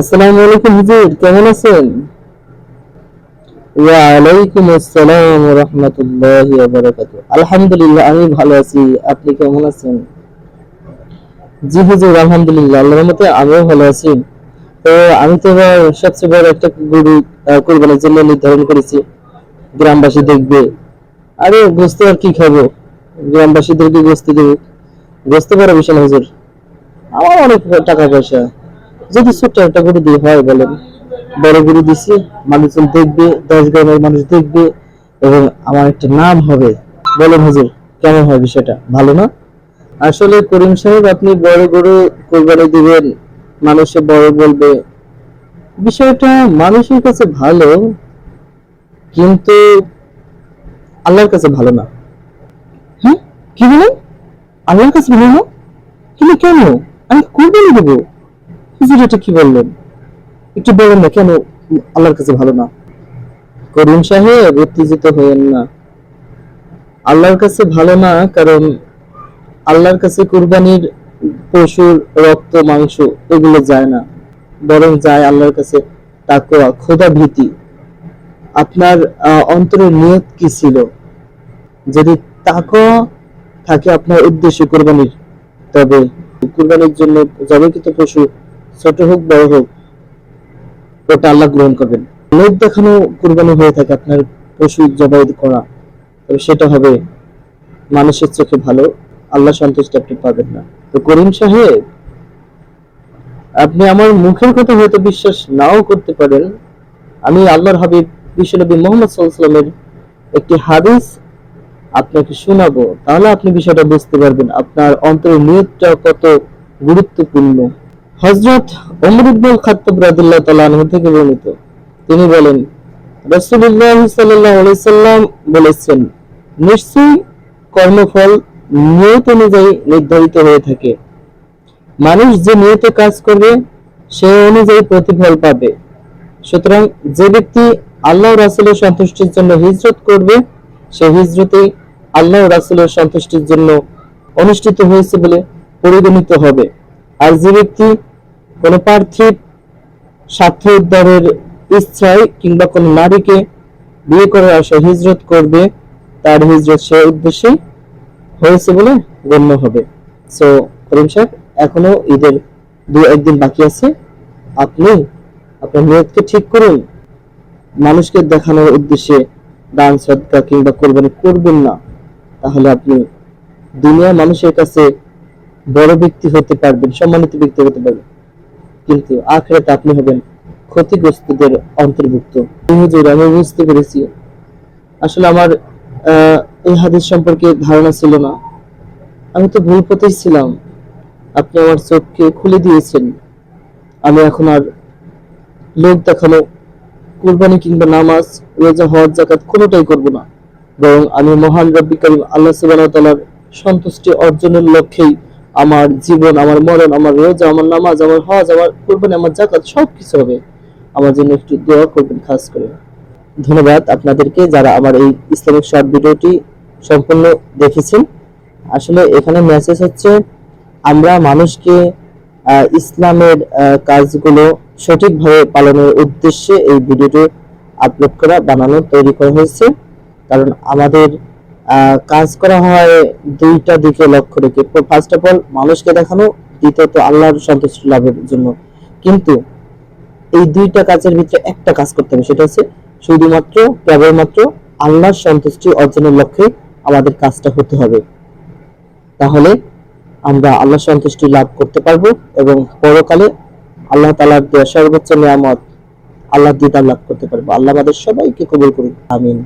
আসসালামু আলাইকুম হুজুর, কেমন আছেন? ওয়ালাইকুম আসসালাম ওয়া রাহমাতুল্লাহি ওয়া বারাকাতুহু। আলহামদুলিল্লাহ, আমি ভালো আছি। আপনি কেমন আছেন? জি হুজুর, আলহামদুলিল্লাহ, আল্লাহর রহমতে আমিও ভালো আছি। তো আমি তো সবচেয়ে বড় একটা গরু জন্য নির্ধারণ করেছি। গ্রামবাসী দেখবে আরে, গোস্ত আর কি খাব? গ্রামবাসীদেরকে গোস্ত দেবো। গোস্ত বড় না হুজুর। আমার অনেক টাকা পয়সা। যদি ছোট্ট একটা গরু দিয়ে হয় বলেন, বড় গরু দিছি মানুষজন দেখবে, দশ গ্রামের মানুষ দেখবে, এবং আমার একটা নাম হবে। বলেন হুজুর, কেমন হয় বিষয়টা? ভালো না? আসলে করিম সাহেব, আপনি বড় গরু কোরবানি দিবেন, মানুষে বড় বলবে। বিষয়টা মানুষের কাছে ভালো, কিন্তু আল্লাহর কাছে ভালো না। হ্যাঁ? কি বলেন? আল্লাহর কাছে ভালো না? কিন্তু কেন? আমি কোরবানি দেবো। হুজুর এটা কি বললেন? একটু বলেন না, কেন আল্লাহর কাছে ভালো না? করিম সাহেব, উত্তেজিত না। আল্লাহর কাছে ভালো না, কারণ আল্লাহর কাছে কুরবানির পশুর রক্ত, মাংস এগুলো যায় না। বরং যায় আল্লাহর কাছে তাকওয়া, খোদা ভীতি। আপনার অন্তরের নিয়ত কি ছিল? যদি তাকওয়া থাকে আপনার উদ্দেশ্য কোরবানির, তবে কুরবানির জন্য জবাইকৃত পশু ছোট হোক, বড় হোক, ওটা আল্লাহ গ্রহণ করবেন। লোক দেখানো কুরবানি হয়ে থাকে আপনার পশু জবাই করা। তবে সেটা হবে মানুষের চোখে ভালো, আল্লাহ সন্তুষ্ট আপনি পাবেন না। তো করিম সাহেব, আপনি আমার মুখের কথা হয়তো বিশ্বাস নাও করতে পারেন। আমি আল্লাহর হাবিব বিশ্বনবী মোহাম্মদ সাল্লামের একটি হাদিস আপনাকে শোনাবো। তাহলে আপনি বিষয়টা বুঝতে পারবেন, আপনার অন্তরের নিয়তটা কত গুরুত্বপূর্ণ। হযরত ওমর ইবনুল রাদিয়াল্লাহু তাআলা থেকে বর্ণিত। তিনি বলেন, রাসূলুল্লাহ সাল্লাল্লাহু আলাইহি সাল্লাম বলেছেন, নিশ্চয়ই কর্মফল নিয়ত অনুযায়ী নির্ধারিত হয়ে থাকে। মানুষ যে নিয়তে কাজ করবে, সে অনুযায়ী প্রতিফল পাবে। সুতরাং যে ব্যক্তি আল্লাহ রাসূলের সন্তুষ্টির জন্য হিজরত করবে, সে হিজরতে আল্লাহ রাসূলের সন্তুষ্টির জন্য অনুষ্ঠিত হয়েছে বলে পরিগণিত হবে। ব্যক্তি কোনো পার্থিব স্বার্থ উদ্ধারের ইচ্ছায় কিংবা কোনো নারীকে বিয়ে করার আশায় হিজরত করবে, তার হিজরত সে উদ্দেশ্যে হয়েছে বলে গণ্য হবে। সো করিম সাহেব, এখনও ঈদের দু একদিন বাকি আছে। আপনি আপনার নিয়তকে ঠিক করুন। মানুষকে দেখানোর উদ্দেশ্যে দান সদকা কিংবা কোরবানি করবেন না। তাহলে আপনি দুনিয়া মানুষের কাছে বড় ব্যক্তি হতে পারবেন, সম্মানিত ব্যক্তি হতে পারবেন। কিন্তু আখেরাতে আপনি হবেন ক্ষতিগ্রস্তদের অন্তর্ভুক্ত। আমি বুঝতে পেরেছি। আসলে আমার এই হাদিস সম্পর্কে ধারণা ছিল না। আমি তো ভুল পথেই ছিলাম। আপনি আমার চোখকে খুলে দিয়েছেন। আমি এখন আর লোক দেখানো, কুরবানি কিংবা নামাজ, রোজা, হজ জাকাত কোনোটাই করব না। বরং আমি মহান রব্বি আল্লাহ সুবহানাহু ওয়া তাআলার সন্তুষ্টি অর্জনের লক্ষ্যেই আমার জীবন, আমার মরণ, আমার রোজা, আমার নামাজ, আমার হজ, আমার কুরবানি, আমার জাকাত সব কিছু হবে। আমার জন্য একটু দোয়া করবেন, খাস করে। ধন্যবাদ আপনাদেরকে যারা আমার এই ইসলামিক শর্ট ভিডিওটি সম্পূর্ণ দেখেছেন। আসলে এখানে মেসেজ হচ্ছে, আমরা মানুষকে ইসলামের কাজগুলো সঠিকভাবে পালনের উদ্দেশ্যে এই ভিডিওটি আপলোড করা, বানানো, তৈরি করা হয়েছে। কারণ আমাদের কাজ করা হয় দুইটা দিকে লক্ষ্য রেখে। ফার্স্ট অফ অল মানুষকে দেখানো, দ্বিতীয়ত আল্লাহর সন্তুষ্টি লাভের জন্য। কিন্তু এই দুইটা কাজের ভিতরে একটা কাজ করতে হবে, সেটা হচ্ছে শুধুমাত্র, কেবলমাত্র আল্লাহর সন্তুষ্টি অর্জনের লক্ষ্যে আমাদের কাজটা হতে হবে। তাহলে আমরা আল্লাহ সন্তুষ্টি লাভ করতে পারব এবং পরকালে আল্লাহ তালার দেওয়া সর্বোচ্চ নিয়ামত আল্লাহ দিদার লাভ করতে পারব। আল্লাহ আমাদের সবাইকে কবুল করুন। আমিন।